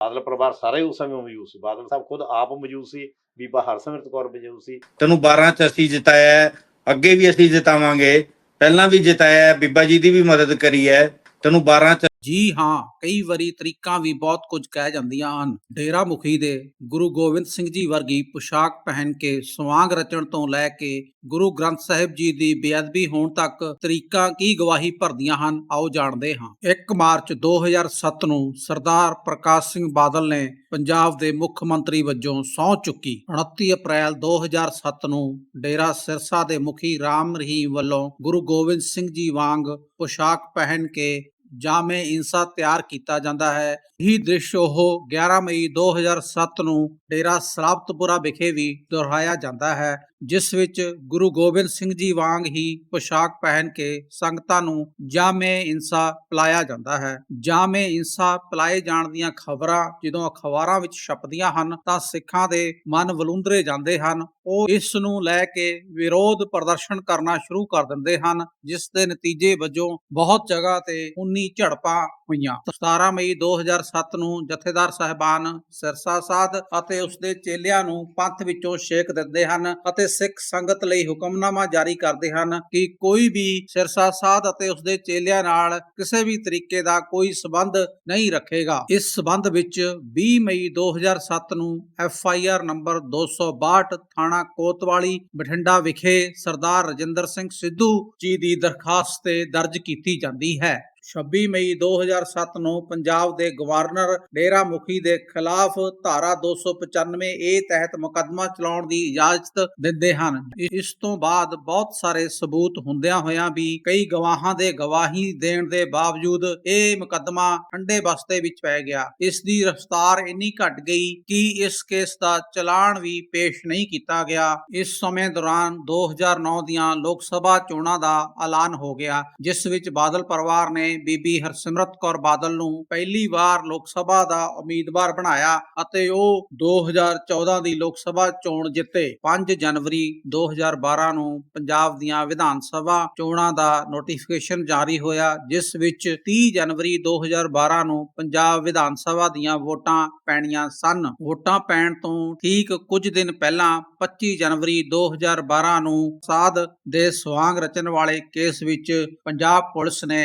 ਬਾਦਲ ਪਰਿਵਾਰ ਸਾਰਾ ਹੀ ਉਸ ਸਮੇਂ ਮੌਜੂਦ ਸੀ। ਬਾਦਲ ਸਾਹਿਬ ਖੁਦ ਆਪ ਮੌਜੂਦ ਸੀ। ਬੀਬਾ ਹਰਸਿਮਰਤ ਕੌਰ ਮੌਜੂਦ ਸੀ। ਤੈਨੂੰ 12 ਚ ਅਸੀਂ ਜਿਤਾਇਆ, ਅੱਗੇ ਵੀ ਅਸੀਂ ਜਿਤਾਵਾਂਗੇ। ਪਹਿਲਾਂ ਵੀ ਜਿਤਾਇਆ, ਬੀਬਾ ਜੀ ਦੀ ਵੀ ਮਦਦ ਕਰੀ ਹੈ। ਤੈਨੂੰ 12 ਚ ਜੀ ਹਾਂ, ਕਈ ਵਾਰੀ ਤਰੀਕਾਂ ਵੀ ਬਹੁਤ ਕੁਝ ਕਹਿ ਜਾਂਦੀਆਂ ਹਨ। ਡੇਰਾ ਮੁਖੀ ਦੇ ਗੁਰੂ ਗੋਬਿੰਦ ਸਿੰਘ ਜੀ ਵਰਗੀ ਪੁਸ਼ਾਕ ਪਹਿਨ ਕੇ ਸਵਾਂਗ ਰਚਣ ਤੋਂ ਲੈ ਕੇ ਗੁਰੂ ਗ੍ਰੰਥ ਸਾਹਿਬ ਜੀ ਦੀ ਬੇਅਦਬੀ ਹੋਣ ਤੱਕ ਤਰੀਕਾਂ ਕੀ ਗਵਾਹੀ ਭਰਦੀਆਂ ਹਨ, ਆਓ ਜਾਣਦੇ ਹਾਂ। 1 ਮਾਰਚ 2007 ਨੂੰ ਸਰਦਾਰ ਪ੍ਰਕਾਸ਼ ਸਿੰਘ ਬਾਦਲ ਨੇ ਪੰਜਾਬ ਦੇ ਮੁੱਖ ਮੰਤਰੀ ਵਜੋਂ ਸਹੁੰ ਚੁੱਕੀ। 29 ਅਪ੍ਰੈਲ 2007 ਨੂੰ ਡੇਰਾ ਸਿਰਸਾ ਦੇ ਮੁਖੀ ਰਾਮ ਰਹੀਮ ਵੱਲੋਂ ਗੁਰੂ ਗੋਬਿੰਦ ਸਿੰਘ ਜੀ ਵਾਂਗ ਪੁਸ਼ਾਕ ਪਹਿਨ ਕੇ ਜਾਮੇ ਇਨਸਾ ਤਿਆਰ ਕੀਤਾ ਜਾਂਦਾ ਹੈ। ਇਹ ਦ੍ਰਿਸ਼ ਉਹ 11 ਮਈ 2007 ਨੂੰ ਡੇਰਾ ਸਰਾਬਤਪੁਰਾ ਵਿਖੇ ਵੀ ਦੁਹਰਾਇਆ ਜਾਂਦਾ ਹੈ। ਜਿਸ ਵਿੱਚ ਗੁਰੂ ਗੋਬਿੰਦ ਸਿੰਘ ਜੀ ਵਾਂਗ ਹੀ ਪੁਸ਼ਾਕ ਪਹਿਨ ਕੇ ਸੰਗਤਾਂ ਨੂੰ ਜਾਮੇ ਇਨਸਾ ਪਿਲਾਇਆ ਜਾਂਦਾ ਹੈ। ਜਾਮੇ ਇਨਸਾ ਪਿਲਾਏ ਜਾਣ ਦੀਆਂ ਖਬਰਾਂ ਜਦੋਂ ਅਖਬਾਰਾਂ ਵਿੱਚ ਛਪਦੀਆਂ ਹਨ ਤਾਂ ਸਿੱਖਾਂ ਦੇ ਮਨ ਵਲੂੰਦਰੇ ਜਾਂਦੇ ਹਨ। ਉਹ ਇਸ ਨੂੰ ਲੈ ਕੇ ਵਿਰੋਧ ਪ੍ਰਦਰਸ਼ਨ ਕਰਨਾ ਸ਼ੁਰੂ ਕਰ ਦਿੰਦੇ ਹਨ, ਜਿਸ ਦੇ ਨਤੀਜੇ ਵਜੋਂ ਬਹੁਤ ਜਗ੍ਹਾ ਤੇ 19 ਝੜਪਾਂ ਹੋਈਆਂ। 17 ਮਈ 2007 ਨੂੰ ਜਥੇਦਾਰ ਸਾਹਿਬਾਨ ਸਿਰਸਾ ਸਾਧ ਅਤੇ ਉਸਦੇ ਚੇਲਿਆਂ ਨੂੰ ਪੰਥ ਵਿੱਚੋਂ ਛੇਕ ਦਿੰਦੇ ਹਨ ਅਤੇ ਸਿੱਖ ਸੰਗਤ ਲਈ ਹੁਕਮਨਾਮਾ ਜਾਰੀ ਕਰਦੇ ਹਨ ਕਿ ਕੋਈ ਵੀ ਸਿਰਸਾ ਸਾਧ ਅਤੇ ਉਸਦੇ ਚੇਲਿਆਂ ਨਾਲ ਕਿਸੇ ਵੀ ਤਰੀਕੇ ਦਾ ਕੋਈ ਸਬੰਧ ਨਹੀਂ ਰੱਖੇਗਾ। ਇਸ ਸਬੰਧ ਵਿੱਚ 20 ਮਈ 2007 ਨੂੰ ਐਫ ਆਈ ਆਰ ਨੰਬਰ 262 ਥਾਣਾ ਕੋਤਵਾਲੀ, ਬਠਿੰਡਾ ਵਿਖੇ ਸਰਦਾਰ ਰਜਿੰਦਰ ਸਿੰਘ ਸਿੱਧੂ ਜੀ ਦੀ ਦਰਖਾਸਤ ਤੇ ਦਰਜ ਕੀਤੀ ਜਾਂਦੀ ਹੈ। 26 ਮਈ 2007 ਨੂੰ ਪੰਜਾਬ ਦੇ ਗਵਰਨਰ ਡੇਰਾ ਮੁਖੀ ਦੇ ਖਿਲਾਫ ਧਾਰਾ 295 ਏ ਤਹਿਤ ਮੁਕੱਦਮਾ ਚਲਾਉਣ ਦੀ ਇਜਾਜ਼ਤ ਦਿੰਦੇ ਹਨ। ਇਸ ਤੋਂ ਬਾਅਦ ਬਹੁਤ ਸਾਰੇ ਸਬੂਤ ਹੁੰਦਿਆਂ ਹੋਇਆਂ ਵੀ ਕਈ ਗਵਾਹਾਂ ਦੇ ਗਵਾਹੀ ਦੇਣ ਦੇ ਬਾਵਜੂਦ ਇਹ ਮੁਕੱਦਮਾ ਠੰਡੇ ਬਸਤੇ ਵਿੱਚ ਪੈ ਗਿਆ। ਇਸ ਦੀ ਰਫ਼ਤਾਰ ਇੰਨੀ ਘਟ ਗਈ ਕਿ ਇਸ ਕੇਸ ਦਾ ਚਲਾਨ ਵੀ ਪੇਸ਼ ਨਹੀਂ ਕੀਤਾ ਗਿਆ। ਇਸ ਸਮੇਂ ਦੌਰਾਨ 2009 ਦੀਆਂ ਲੋਕ ਸਭਾ ਚੋਣਾਂ ਦਾ ਐਲਾਨ ਹੋ ਗਿਆ, ਜਿਸ ਵਿੱਚ ਬਾਦਲ ਪਰਿਵਾਰ ਨੇ ਬੀਬੀ ਹਰਸਿਮਰਤ ਕੌਰ ਬਾਦਲ ਨੂੰ ਪਹਿਲੀ ਵਾਰ ਲੋਕ ਸਭਾ ਦਾ ਉਮੀਦਵਾਰ ਬਣਾਇਆ ਅਤੇ ਉਹ 2014 ਦੀ ਲੋਕ ਸਭਾ ਚੋਣ ਜਿੱਤੇ। 5 ਜਨਵਰੀ 2012 ਨੂੰ ਪੰਜਾਬ ਦੀਆਂ ਵਿਧਾਨ ਸਭਾ ਚੋਣਾਂ ਦਾ ਨੋਟੀਫਿਕੇਸ਼ਨ ਜਾਰੀ ਹੋਇਆ, ਜਿਸ ਵਿੱਚ 30 ਜਨਵਰੀ 2012 ਨੂੰ ਪੰਜਾਬ ਵਿਧਾਨ ਸਭਾ ਦੀਆਂ ਵੋਟਾਂ ਪੈਣੀਆਂ ਸਨ। ਵੋਟਾਂ ਪੈਣ ਤੋਂ ਠੀਕ ਕੁਝ ਦਿਨ ਪਹਿਲਾਂ 25 ਜਨਵਰੀ 2012 ਨੂੰ ਸਾਧ ਦੇ ਸਵਾਂਗ ਰਚਨ ਵਾਲੇ ਕੇਸ ਵਿੱਚ ਪੰਜਾਬ ਪੁਲਿਸ ਨੇ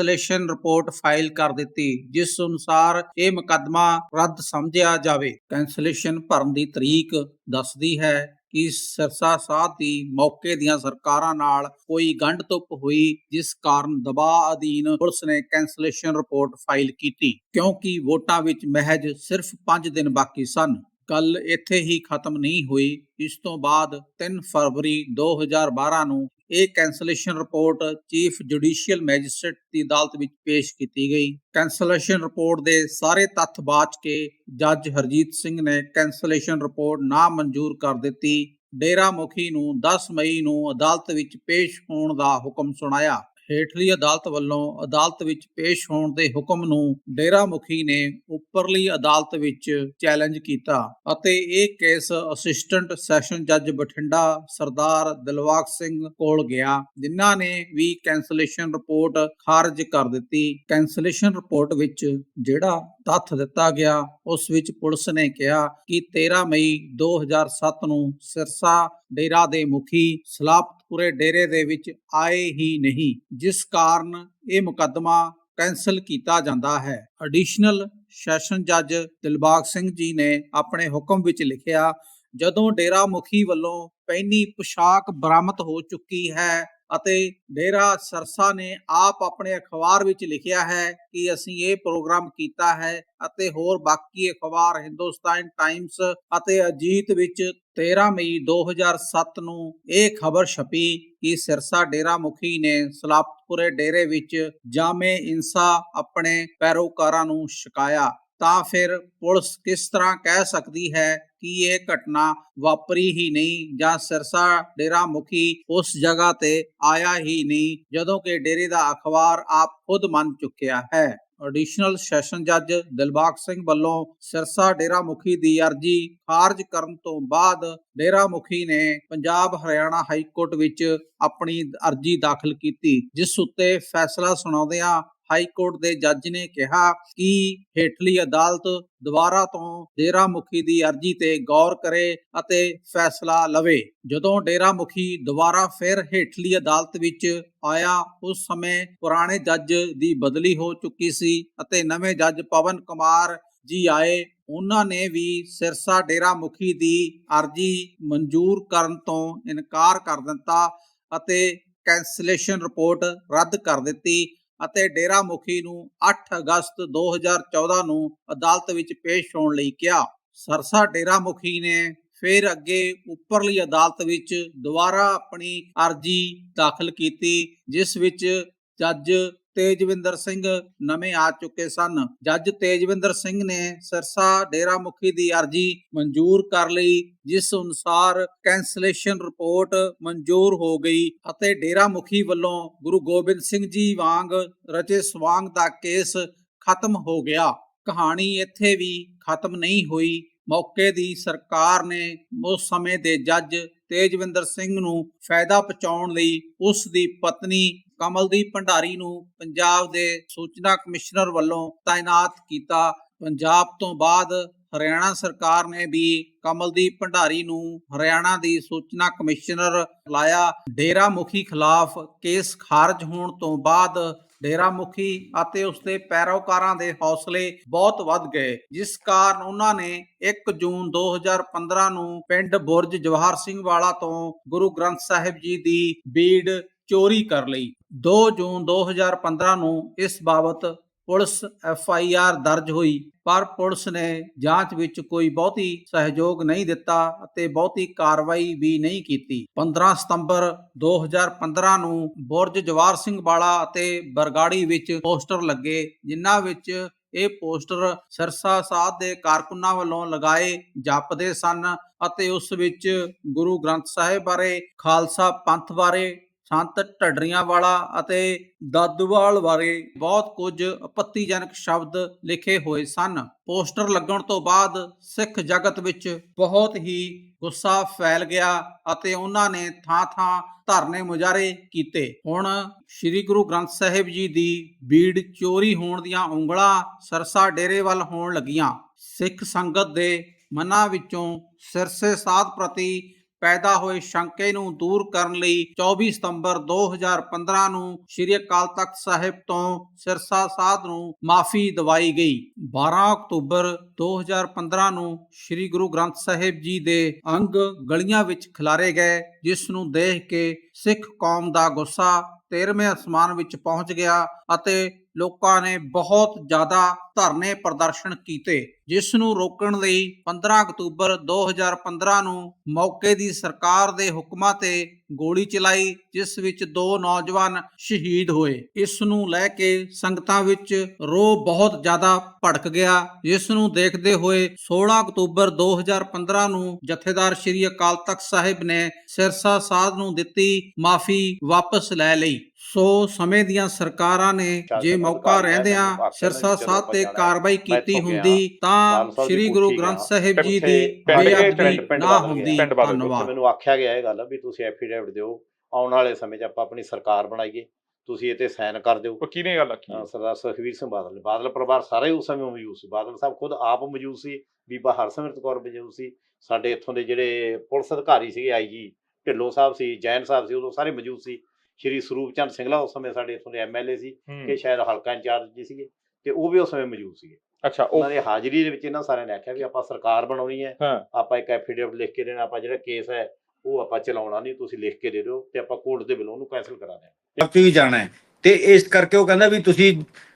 ਕੈਂਸਲੇਸ਼ਨ ਰਿਪੋਰਟ ਫਾਈਲ ਕਰ ਦਿੱਤੀ, ਜਿਸ ਅਨੁਸਾਰ ਇਹ ਮੁਕੱਦਮਾ ਰੱਦ ਸਮਝਿਆ ਜਾਵੇ। ਕੈਂਸਲੇਸ਼ਨ ਭਰਨ ਦੀ ਤਰੀਕ ਦੱਸਦੀ ਹੈ ਕਿ ਸਿਰਸਾ ਸਾਧ ਦੀ ਮੌਕੇ ਦੀਆਂ ਸਰਕਾਰਾਂ ਨਾਲ ਕੋਈ ਗੰਢ ਧੁੱਪ ਹੋਈ, ਜਿਸ ਕਾਰਨ ਦਬਾਅ ਅਧੀਨ ਪੁਲਿਸ ਨੇ ਕੈਂਸਲੇਸ਼ਨ ਰਿਪੋਰਟ ਫਾਈਲ ਕੀਤੀ, ਕਿਉਂਕਿ ਵੋਟਾਂ ਵਿੱਚ ਮਹਿਜ ਸਿਰਫ 5 ਦਿਨ ਬਾਕੀ ਸਨ। ਗੱਲ ਇੱਥੇ ਹੀ ਖਤਮ ਨਹੀਂ ਹੋਈ। ਇਸ ਤੋਂ ਬਾਅਦ 3 ਫਰਵਰੀ 2012 ਨੂੰ ਇਹ cancellation report chief judicial magistrate ਦੀ ਅਦਾਲਤ ਵਿੱਚ ਪੇਸ਼ ਕੀਤੀ ਗਈ। ਕੈਂਸਲੇਸ਼ਨ ਰਿਪੋਰਟ ਦੇ ਸਾਰੇ ਤੱਥ ਬਾਚ ਕੇ ਜੱਜ ਹਰਜੀਤ ਸਿੰਘ ਨੇ ਕੈਂਸਲੇਸ਼ਨ ਰਿਪੋਰਟ ਨਾ ਮਨਜ਼ੂਰ ਕਰ ਦਿੱਤੀ। ਡੇਰਾ ਮੁਖੀ ਨੂੰ 10 ਮਈ ਨੂੰ ਅਦਾਲਤ ਵਿੱਚ ਪੇਸ਼ ਹੋਣ ਦਾ ਹੁਕਮ ਸੁਣਾਇਆ। ਹੇਠਲੀ ਅਦਾਲਤ ਵੱਲੋਂ ਅਦਾਲਤ ਵਿੱਚ ਪੇਸ਼ ਹੋਣ ਦੇ ਹੁਕਮ ਨੂੰ ਡੇਰਾ ਮੁਖੀ ਨੇ ਉੱਪਰਲੀ ਅਦਾਲਤ ਵਿੱਚ ਚੈਲੰਜ ਕੀਤਾ ਅਤੇ ਇਹ ਕੇਸ ਅਸਿਸਟੈਂਟ ਸੈਸ਼ਨ ਜੱਜ ਬਠਿੰਡਾ ਸਰਦਾਰ ਦਿਲਵਾਗ ਸਿੰਘ ਕੋਲ ਗਿਆ, ਜਿਨ੍ਹਾਂ ਨੇ ਵੀ ਕੈਂਸਲੇਸ਼ਨ ਰਿਪੋਰਟ ਖਾਰਜ ਕਰ ਦਿੱਤੀ। ਕੈਂਸਲੇਸ਼ਨ ਰਿਪੋਰਟ ਵਿੱਚ ਜਿਹੜਾ ਤੱਥ ਦਿੱਤਾ ਗਿਆ, ਉਸ ਵਿੱਚ ਪੁਲਿਸ ਨੇ ਕਿਹਾ ਕਿ 13 ਮਈ 2007 ਨੂੰ ਸਿਰਸਾ ਡੇਰਾ ਦੇ ਮੁਖੀ ਸਲਾਪ ਪੂਰੇ ਡੇਰੇ ਦੇ ਵਿੱਚ ਆਏ ਹੀ ਨਹੀਂ, ਜਿਸ ਕਾਰਨ ਇਹ ਮੁਕੱਦਮਾ ਕੈਂਸਲ ਕੀਤਾ ਜਾਂਦਾ ਹੈ। ਐਡੀਸ਼ਨਲ ਸੈਸ਼ਨ ਜੱਜ ਦਿਲਬਾਗ ਸਿੰਘ ਜੀ ਨੇ ਆਪਣੇ ਹੁਕਮ ਵਿੱਚ ਲਿਖਿਆ, ਜਦੋਂ ਡੇਰਾ ਮੁਖੀ ਵੱਲੋਂ ਪਹਿਨੀ ਪੁਸ਼ਾਕ ਬਰਾਮਦ ਹੋ ਚੁੱਕੀ ਹੈ ਅਤੇ ਡੇਰਾ ਸਰਸਾ ਨੇ ਆਪ ਆਪਣੇ ਅਖਬਾਰ ਵਿੱਚ ਲਿਖਿਆ ਹੈ ਕਿ ਅਸੀਂ ਇਹ ਪ੍ਰੋਗਰਾਮ ਕੀਤਾ ਹੈ ਅਤੇ ਹੋਰ ਬਾਕੀ ਅਖਬਾਰ ਹਿੰਦੁਸਤਾਨ ਟਾਈਮਸ ਅਤੇ ਅਜੀਤ ਵਿੱਚ 13 ਮਈ 2007 ਨੂੰ ਇਹ ਖਬਰ ਛਪੀ ਕਿ ਸਿਰਸਾ ਡੇਰਾ ਮੁਖੀ ਨੇ ਸਲਾਪਤਪੁਰੇ ਡੇਰੇ ਵਿੱਚ ਜਾਮੇ ਇਨਸਾ ਆਪਣੇ ਪੈਰੋਕਾਰਾਂ ਨੂੰ ਸ਼ਿਕਾਇਆ ਤਾਂ ਫਿਰ ਪੁਲਿਸ ਕਿਸ ਤਰ੍ਹਾਂ ਕਹਿ ਸਕਦੀ ਹੈ ਕਿ ਇਹ ਘਟਨਾ ਵਾਪਰੀ ਹੀ ਨਹੀਂ ਜਾਂ ਸਿਰਸਾ ਡੇਰਾ ਮੁਖੀ ਉਸ ਜਗ੍ਹਾ ਤੇ ਆਇਆ ਹੀ ਨਹੀਂ ਜਦੋਂ ਕਿ ਡੇਰੇ ਦਾ ਅਖਬਾਰ ਆਪ ਖੁਦ ਮੰਨ ਚੁੱਕਿਆ ਹੈ। ਐਡੀਸ਼ਨਲ ਸੈਸ਼ਨ ਜੱਜ ਦਿਲਬਾਗ ਸਿੰਘ ਵੱਲੋਂ ਸਿਰਸਾ ਡੇਰਾ ਮੁਖੀ ਦੀ ਅਰਜ਼ੀ ਖਾਰਜ ਕਰਨ ਤੋਂ ਬਾਅਦ ਡੇਰਾ ਮੁਖੀ ਨੇ ਪੰਜਾਬ ਹਰਿਆਣਾ ਹਾਈ ਕੋਰਟ ਵਿੱਚ ਆਪਣੀ ਅਰਜ਼ੀ ਦਾਖਲ ਕੀਤੀ, ਜਿਸ ਉੱਤੇ ਫੈਸਲਾ ਸੁਣਾਉਂਦਿਆਂ ਹਾਈ ਕੋਰਟ ਦੇ ਜੱਜ ਨੇ ਕਿਹਾ ਕਿ ਹੇਠਲੀ ਅਦਾਲਤ ਦੁਬਾਰਾ ਤੋਂ ਡੇਰਾ ਮੁਖੀ ਦੀ ਅਰਜ਼ੀ ਤੇ ਗੌਰ ਕਰੇ ਅਤੇ ਫੈਸਲਾ ਲਵੇ। ਜਦੋਂ ਡੇਰਾ ਮੁਖੀ ਦੁਬਾਰਾ ਫਿਰ ਹੇਠਲੀ ਅਦਾਲਤ ਵਿੱਚ ਆਇਆ, ਉਸ ਸਮੇਂ ਪੁਰਾਣੇ ਜੱਜ ਦੀ ਬਦਲੀ ਹੋ ਚੁੱਕੀ ਸੀ ਅਤੇ ਨਵੇਂ ਜੱਜ ਪਵਨ ਕੁਮਾਰ ਜੀ ਆਏ। ਉਹਨਾਂ ਨੇ ਵੀ ਸਿਰਸਾ ਡੇਰਾ ਮੁਖੀ ਦੀ ਅਰਜ਼ੀ ਮਨਜ਼ੂਰ ਕਰਨ ਤੋਂ ਇਨਕਾਰ ਕਰ ਦਿੱਤਾ ਅਤੇ ਕੈਂਸਲੇਸ਼ਨ ਰਿਪੋਰਟ ਰੱਦ ਕਰ ਦਿੱਤੀ। ਅਤੇ ਡੇਰਾ ਮੁਖੀ ਨੂੰ 8 ਅਗਸਤ 2014 ਨੂੰ ਅਦਾਲਤ ਵਿੱਚ ਪੇਸ਼ ਹੋਣ ਲਈ ਕਿਹਾ। ਸਰਸਾ ਡੇਰਾ ਮੁਖੀ ਨੇ ਫਿਰ ਅੱਗੇ ਉੱਪਰਲੀ ਅਦਾਲਤ ਵਿੱਚ ਦੁਬਾਰਾ ਆਪਣੀ ਅਰਜ਼ੀ ਦਾਖਲ ਕੀਤੀ, ਜਿਸ ਵਿੱਚ ਜੱਜ ਤੇਜਵਿੰਦਰ ਸਿੰਘ ਨਵੇਂ ਆ ਚੁੱਕੇ ਸਨ। ਜੱਜ ਤੇਜਵਿੰਦਰ ਸਿੰਘ ਨੇ ਸਿਰਸਾ ਡੇਰਾ ਮੁਖੀ ਦੀ ਅਰਜ਼ੀ ਮਨਜ਼ੂਰ ਕਰ ਲਈ, ਜਿਸ ਅਨੁਸਾਰ ਕੈਂਸਲੇਸ਼ਨ ਰਿਪੋਰਟ ਮਨਜ਼ੂਰ ਹੋ ਗਈ ਅਤੇ ਡੇਰਾ ਮੁਖੀ ਵੱਲੋਂ ਗੁਰੂ ਗੋਬਿੰਦ ਸਿੰਘ ਜੀ ਵਾਂਗ ਰਚੇ ਸਵਾਂਗ ਦਾ ਕੇਸ ਖਤਮ ਹੋ ਗਿਆ। ਕਹਾਣੀ ਇੱਥੇ ਵੀ ਖਤਮ ਨਹੀਂ ਹੋਈ। ਮੌਕੇ ਦੀ ਸਰਕਾਰ ਨੇ ਉਸ ਸਮੇਂ ਦੇ ਜੱਜ ਤੇਜਵਿੰਦਰ ਸਿੰਘ ਨੂੰ ਫਾਇਦਾ ਪਹੁੰਚਾਉਣ ਲਈ ਉਸ ਦੀ ਪਤਨੀ ਕਮਲਦੀਪ ਭੰਡਾਰੀ ਨੂੰ ਪੰਜਾਬ ਦੇ ਸੂਚਨਾ ਕਮਿਸ਼ਨਰ ਵੱਲੋਂ ਤਾਇਨਾਤ ਕੀਤਾ। ਪੰਜਾਬ ਤੋਂ ਬਾਅਦ ਹਰਿਆਣਾ ਸਰਕਾਰ ਨੇ ਵੀ ਕਮਲਦੀਪ ਭੰਡਾਰੀ ਨੂੰ ਹਰਿਆਣਾ ਦੀ ਸੂਚਨਾ ਕਮਿਸ਼ਨਰ ਲਾਇਆ ਡੇਰਾ ਮੁਖੀ ਖਿਲਾਫ ਕੇਸ ਖਾਰਜ ਹੋਣ ਤੋਂ ਬਾਅਦ ਡੇਰਾ ਮੁਖੀ ਅਤੇ ਉਸਦੇ ਪੈਰੋਕਾਰਾਂ ਦੇ ਹੌਸਲੇ ਬਹੁਤ ਵੱਧ ਗਏ, ਜਿਸ ਕਾਰਨ ਉਹਨਾਂ ਨੇ 1 ਜੂਨ 2015 ਨੂੰ ਪਿੰਡ ਬੁਰਜ ਜਵਾਹਰ ਸਿੰਘ ਵਾਲਾ ਤੋਂ ਗੁਰੂ ਗ੍ਰੰਥ ਸਾਹਿਬ ਜੀ ਦੀ ਬੀੜ ਚੋਰੀ ਕਰ ਲਈ। 2 ਜੂਨ 2015 ਨੂੰ ਇਸ ਬਾਬਤ ਪੁਲਿਸ ਐਫ ਆਈ ਆਰ ਦਰਜ ਹੋਈ, ਪਰ ਪੁਲਿਸ ਨੇ ਜਾਂਚ ਵਿੱਚ ਕੋਈ ਬਹੁਤੀ ਸਹਿਯੋਗ ਨਹੀਂ ਦਿੱਤਾ ਅਤੇ ਬਹੁਤੀ ਕਾਰਵਾਈ ਵੀ ਨਹੀਂ ਕੀਤੀ। 15 ਸਤੰਬਰ 2015 ਨੂੰ ਬੁਰਜ ਜਵਾਰ ਸਿੰਘ ਵਾਲਾ ਅਤੇ ਬਰਗਾੜੀ ਵਿੱਚ ਪੋਸਟਰ ਲੱਗੇ, ਜਿਨ੍ਹਾਂ ਵਿੱਚ ਇਹ ਪੋਸਟਰ ਸਰਸਾ ਸਾਧ ਦੇ ਕਾਰਕੁਨਾਂ ਵੱਲੋਂ ਲਗਾਏ ਜਾਪਦੇ ਸਨ ਅਤੇ ਉਸ ਵਿੱਚ ਗੁਰੂ ਗ੍ਰੰਥ ਸਾਹਿਬ ਬਾਰੇ, ਖਾਲਸਾ ਪੰਥ ਬਾਰੇ ਸੰਤ ਢੱਡਰੀਆਂ ਵਾਲਾ ਅਤੇ ਦਾਦੂਵਾਲ ਬਾਰੇ ਬਹੁਤ ਕੁਝ ਆਪੱਤੀਜਨਕ ਸ਼ਬਦ ਲਿਖੇ ਹੋਏ ਸਨ। ਪੋਸਟਰ ਲੱਗਣ ਤੋਂ ਬਾਅਦ ਸਿੱਖ ਜਗਤ ਵਿੱਚ ਬਹੁਤ ਹੀ ਗੁੱਸਾ ਫੈਲ ਗਿਆ ਅਤੇ ਉਹਨਾਂ ਨੇ ਥਾਂ-ਥਾਂ ਧਰਨੇ ਮੁਜ਼ਾਹਰੇ ਕੀਤੇ। ਹੁਣ ਸ੍ਰੀ ਗੁਰੂ ਗ੍ਰੰਥ ਸਾਹਿਬ ਜੀ ਦੀ ਬੀੜ ਚੋਰੀ ਹੋਣ ਦੀਆਂ ਉਂਗਲਾਂ ਸਰਸਾ ਡੇਰੇ ਵੱਲ ਹੋਣ ਲੱਗੀਆਂ। ਸਿੱਖ ਸੰਗਤ ਦੇ ਮਨਾਂ ਵਿੱਚੋਂ ਸਿਰਸੇ ਸਾਧ ਪ੍ਰਤੀ ਪੈਦਾ ਹੋਏ ਸ਼ੰਕੇ ਨੂੰ ਦੂਰ ਕਰਨ ਲਈ 24 ਸਤੰਬਰ 2015 ਨੂੰ ਸ੍ਰੀ ਅਕਾਲ ਤਖਤ ਸਾਹਿਬ ਤੋਂ ਸਿਰਸਾ ਸਾਧ ਨੂੰ ਮਾਫੀ ਦਿਵਾਈ ਗਈ। 12 ਅਕਤੂਬਰ 2015 ਨੂੰ ਸ੍ਰੀ ਗੁਰੂ ਗ੍ਰੰਥ ਸਾਹਿਬ ਜੀ ਦੇ ਅੰਗ ਗਲੀਆਂ ਵਿੱਚ ਖਿਲਾਰੇ ਗਏ, ਜਿਸ ਨੂੰ ਦੇਖ ਕੇ ਸਿੱਖ ਕੌਮ ਦਾ ਗੁੱਸਾ 13ਵੇਂ ਅਸਮਾਨ ਵਿੱਚ ਪਹੁੰਚ ਗਿਆ ਅਤੇ ਲੋਕਾਂ ਨੇ ਬਹੁਤ ਜ਼ਿਆਦਾ ਧਰਨੇ ਪ੍ਰਦਰਸ਼ਨ ਕੀਤੇ, ਜਿਸ ਨੂੰ ਰੋਕਣ ਲਈ 15 ਅਕਤੂਬਰ 2015 ਨੂੰ ਮੌਕੇ ਦੀ ਸਰਕਾਰ ਦੇ ਹੁਕਮਾਂ ਤੇ ਗੋਲੀ ਚਲਾਈ, ਜਿਸ ਵਿੱਚ ਦੋ ਨੌਜਵਾਨ ਸ਼ਹੀਦ ਹੋਏ। ਇਸ ਨੂੰ ਲੈ ਕੇ ਸੰਗਤਾਂ ਵਿੱਚ ਰੋਹ ਬਹੁਤ ਜ਼ਿਆਦਾ ਭੜਕ ਗਿਆ। ਜਿਸ ਨੂੰ ਦੇਖਦੇ ਹੋਏ 16 ਅਕਤੂਬਰ 2015 ਨੂੰ ਜਥੇਦਾਰ ਸ੍ਰੀ ਅਕਾਲ ਤਖਤ ਸਾਹਿਬ ਨੇ ਸਿਰਸਾ ਸਾਧ ਨੂੰ ਦਿੱਤੀ ਮਾਫੀ ਵਾਪਸ ਲੈ ਲਈ। ਸੋ ਸਮੇਂ ਦੀਆਂ ਸਰਕਾਰਾਂ ਨੇ ਜੇ ਮੌਕਾ ਰਹਿੰਦਿਆਂ ਸਿਰਸਾ ਸਾਧ ਤੇ ਕਾਰਵਾਈ ਕੀਤੀ ਹੁੰਦੀ ਤਾਂ ਸ੍ਰੀ ਗੁਰੂ ਗ੍ਰੰਥ ਸਾਹਿਬ ਜੀ ਦੀ ਬੇਅਦਬੀ ਪਿੰਡ ਨਾ ਹੁੰਦੀ। ਧੰਨਵਾਦ। ਮੈਨੂੰ ਆਖਿਆ ਗਿਆ ਇਹ ਗੱਲ ਵੀ ਤੁਸੀਂ ਐਫੀਡੇਵਿਟ ਦਿਓ ਆਉਣ ਵਾਲੇ ਸਮੇਂ 'ਚ ਆਪਾਂ ਆਪਣੀ ਸਰਕਾਰ ਬਣਾਈਏ ਤੁਸੀਂ ਇਹ ਤੇ ਸਾਈਨ ਕਰ ਦਿਓ। ਉਹ ਕਿਹਨੇ ਗੱਲ ਆਖੀ? ਸਰਦਾਰ ਸੁਖਵੀਰ ਸਿੰਘ ਬਾਦਲ ਨੇ। ਬਾਦਲ ਪਰਿਵਾਰ ਸਾਰਾ ਉਸ ਸਮੇਂ ਮੌਜੂਦ ਸੀ। ਬਾਦਲ ਸਾਹਿਬ ਖੁਦ ਆਪ ਮੌਜੂਦ ਸੀ। ਬੀਬਾ ਹਰਸਿਮਰਤ ਕੌਰ ਮੌਜੂਦ ਸੀ। ਸਾਡੇ ਇੱਥੋਂ ਦੇ ਜਿਹੜੇ ਪੁਲਿਸ ਅਧਿਕਾਰੀ ਸੀਗੇ ਆਈਜੀ ਢਿੱਲੋਂ ਸਾਹਿਬ ਸੀ ਜੈਨ ਸਾਹਿਬ ਸੀ ਉਦੋਂ ਸਾਰੇ ਮੌਜੂਦ ਸੀ। ਸ਼੍ਰੀ ਸਰੂਪ ਚੰਦ ਸਿੰਘਲਾ ਉਸ ਸਮੇਂ ਸਾਡੇ ਇੱਥੋਂ ਦੇ ਐਮਐਲਏ ਸੀ। ਕਿ ਸ਼ਾਇਦ ਹਲਕਾ ਇੰਚਾਰਜ ਜੀ ਸੀਗੇ ਤੇ ਉਹ ਵੀ ਉਸ ਸਮੇਂ ਮੌਜੂਦ ਸੀਗੇ। ਅੱਛਾ ਉਹ ਉਹਨਾਂ ਦੀ ਹਾਜ਼ਰੀ ਦੇ ਵਿੱਚ ਇਹਨਾਂ ਸਾਰਿਆਂ ਨੇ ਆਖਿਆ ਵੀ ਆਪਾਂ ਸਰਕਾਰ ਬਣਾਉਣੀ ਹੈ ਆਪਾਂ ਇੱਕ ਐਫੀਡੇਵਿਟ ਲਿਖ ਕੇ ਦੇਣਾ ਆਪਾਂ ਜਿਹੜਾ ਕੇਸ ਹੈ ਉਹ ਆਪਾਂ ਚਲਾਉਣਾ ਨਹੀਂ ਤੁਸੀਂ ਲਿਖ ਕੇ ਦੇ ਦਿਓ ਤੇ ਆਪਾਂ ਕੋਰਟ ਦੇ ਵੱਲੋਂ ਉਹਨੂੰ ਕੈਨਸਲ ਕਰਾ ਦਿਆਂਗੇ। ਆਪ ਵੀ ਜਾਣਾ ਹੈ? ਤੇ ਇਸ ਕਰਕੇ ਉਹ ਕਹਿੰਦਾ ਵੀ ਤੁਸੀਂ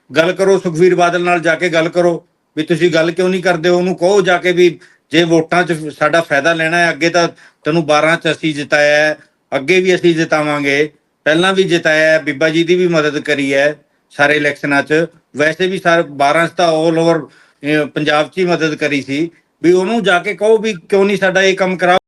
ਗੱਲ ਕਰੋ ਸੁਖਵੀਰ ਬਾਦਲ ਨਾਲ ਜਾ ਕੇ ਗੱਲ ਕਰੋ ਵੀ ਤੁਸੀਂ ਗੱਲ ਕਿਉਂ ਨਹੀਂ ਕਰਦੇ? ਉਹਨੂੰ ਕਹੋ ਜਾ ਕੇ ਵੀ ਜੇ ਵੋਟਾਂ 'ਚ ਸਾਡਾ ਫਾਇਦਾ ਲੈਣਾ ਹੈ ਅੱਗੇ ਤਾਂ ਤੈਨੂੰ 12 'ਚ ਅਸੀਂ ਜਿਤਾਇਆ ਹੈ ਅੱਗੇ ਵੀ ਅਸੀਂ ਜਿਤਾਵਾਂਗੇ। ਪਹਿਲਾਂ ਵੀ ਜਿਤਾਇਆ ਬੀਬਾ ਜੀ ਦੀ ਵੀ ਮਦਦ ਕਰੀ ਹੈ ਸਾਰੇ ਇਲੈਕਸ਼ਨਾਂ 'ਚ। ਵੈਸੇ ਵੀ ਸਾਰੇ 12 'ਚ ਤਾਂ 올 ਓਵਰ ਪੰਜਾਬ 'ਚ ਹੀ ਮਦਦ ਕਰੀ ਸੀ। ਵੀ ਉਹਨੂੰ ਜਾ ਕੇ ਕਹੋ ਵੀ ਕਿਉਂ ਨਹੀਂ ਸਾਡਾ ਇਹ ਕੰਮ ਕਰਾ